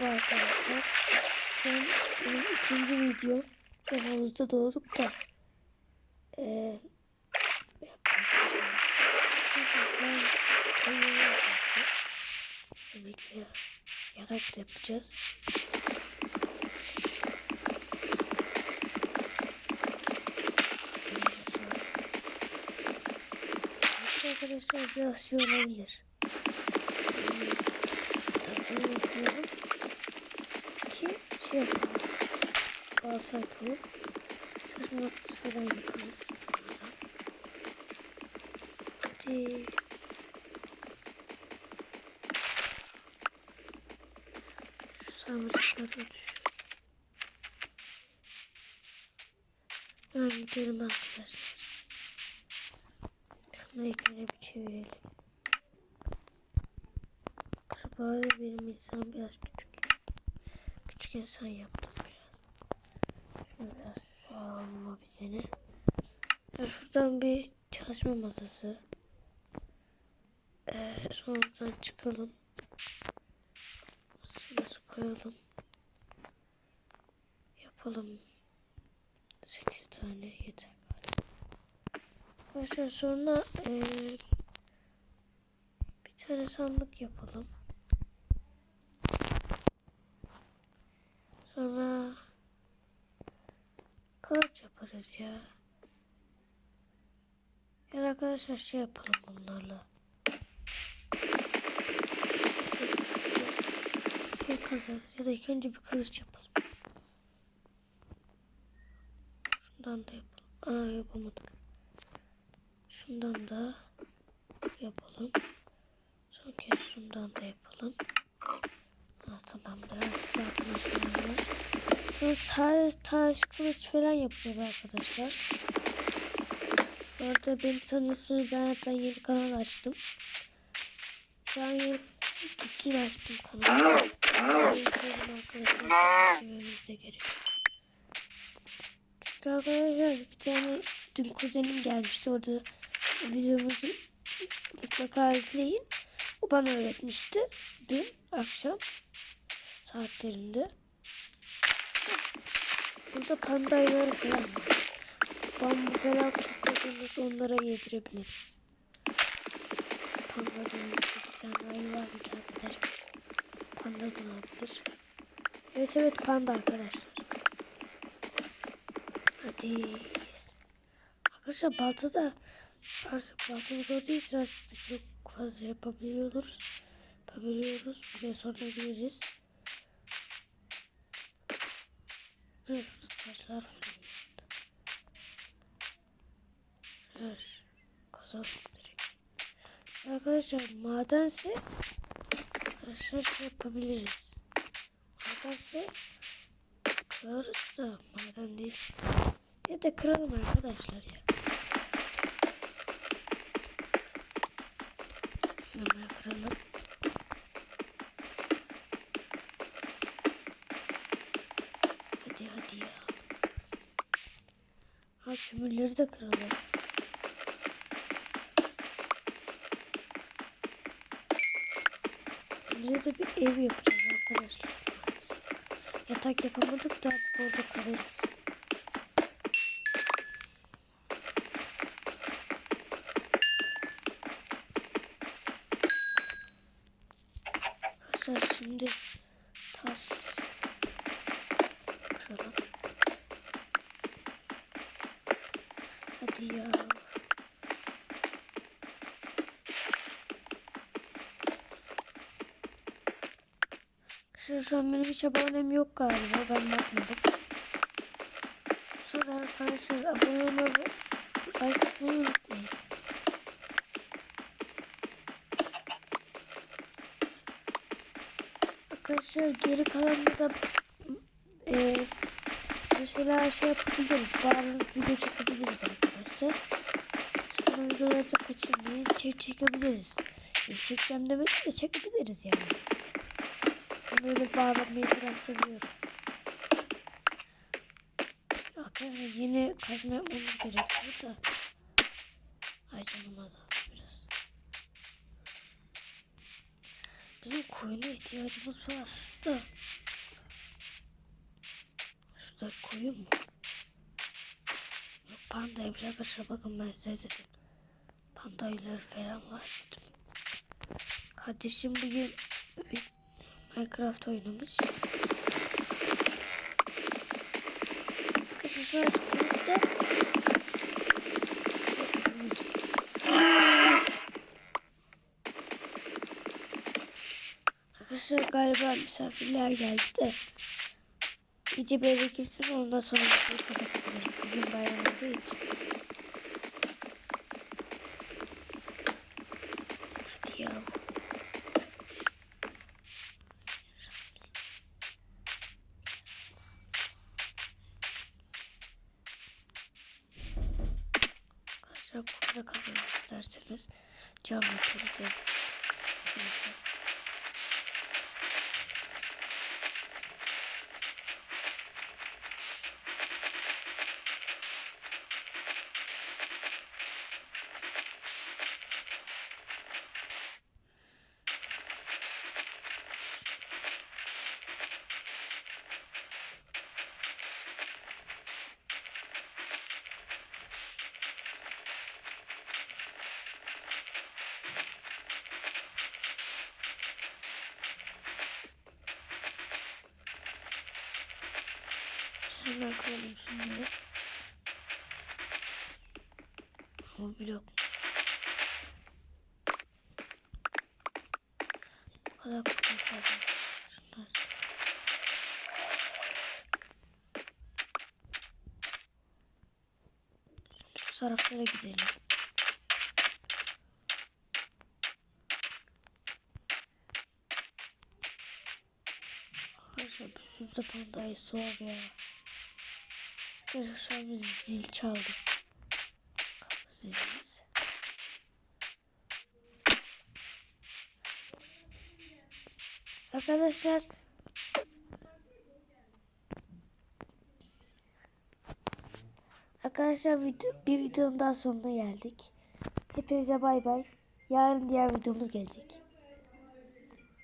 Merhaba arkadaşlar. Şu an benim ikinci video. Şu doğduk da. Ee. Bekle. Yatakta yapacağız. Arkadaşlar biraz şey olabilir. Tatlı yapıyorum şey. Balta yapalım. Çalışması falan yaparız. Hadi. Şu sarmaşıkları düşün. Hemen gidelim arkadaşlar. Şunu ekmeğe bir çevirelim. Arada benim insanım biraz küçük. Küçük insan yaptım biraz. Şunu biraz su alma bize ne. Ya şuradan bir çalışma masası. Ee, sonradan çıkalım. Masamızı koyalım. Yapalım. 8 tane yeter. Arkadaşlar sonra ee, bir tane sandık yapalım. Sonra kılıç yaparız ya. Ya da arkadaşlar şey yapalım bunlarla. Şey kazarız ya da ilk önce bir kılıç yapalım. Şundan da yapalım. Aa yapamadık. Şundan da yapalım. Son kez şundan da yapalım. Ha, tamamdır. Artık baltamız var. Sonra taş, taş kılıç falan yapacağız arkadaşlar. Bu arada beni tanıyorsunuz. Ben hatta yeni kanal açtım. An yeni dün açtım kanalı. Arkadaşlar bir tane dün kuzenim gelmişti. Orada videomuzu mutlaka izleyin. O bana öğretmişti. Dün akşam saatlerinde. Burada pandayları falan var. Bambu falan topladığımız onlara yedirebiliriz. Panda dönmüş bir tane ayı varmış arkadaşlar. Panda da olabilir. Evet evet panda arkadaşlar. Hadi. Arkadaşlar balta da baltamız olduğu için aslında çok fazla yapabiliyoruz. Yapabiliyoruz. Buraya sonra gireriz. Evet, taşlar falan. Her kazalım direkt. Arkadaşlar madense arkadaşlar şey yapabiliriz. Madense kırarız da maden değil. Ya da kıralım arkadaşlar ya. Hemen kıralım. Hadi hadi ya. Ha kömürleri de kıralım. Bize de bir ev yapacağız arkadaşlar. Yatak yapamadık da artık orada kalırız. Arkadaşlar şimdi taş kıralım. Ya. Şu, şu an benim hiç abonem yok galiba. Ben bakmadım. Bu sırada arkadaşlar abone olmayı like atmayı unutmayın. Arkadaşlar geri kalanını da e, mesela şey yapabiliriz. Bağırıp video çekebiliriz arkadaşlar. Sonra videoları da kaçırmayın. Çek çekebiliriz. Yani çekeceğim demedim de çekebiliriz yani. Ben öyle bağlamayı biraz seviyorum. Arkadaşlar yine kazma yapmamız gerekiyor da. Ay canıma da biraz. Bizim koyuna ihtiyacımız var da. Şurada koyun mu? Yok pandaymış arkadaşlar bakın ben size dedim. Pandayılar falan var dedim. Kardeşim bugün Minecraft oynamış. Arkadaşlar şöyle Arkadaşlar galiba misafirler geldi de gece berekirsin ondan sonra videoyu kapatabilirim. Bugün bayram olduğu için. Hadi ya. Arkadaşlar burada kalmak isterseniz cam yaparız. Evet. Hemen koyalım şunları. Bu blok. Bu kadar koyalım. Şunlar. Şu taraflara gidelim. Arkadaşlar bir sürü de pandayı soğuk ya. Arkadaşlar biz zil çaldık. Kapı zilimiz. Arkadaşlar Arkadaşlar bir videonun daha sonuna geldik. Hepinize bay bay. Yarın diğer videomuz gelecek.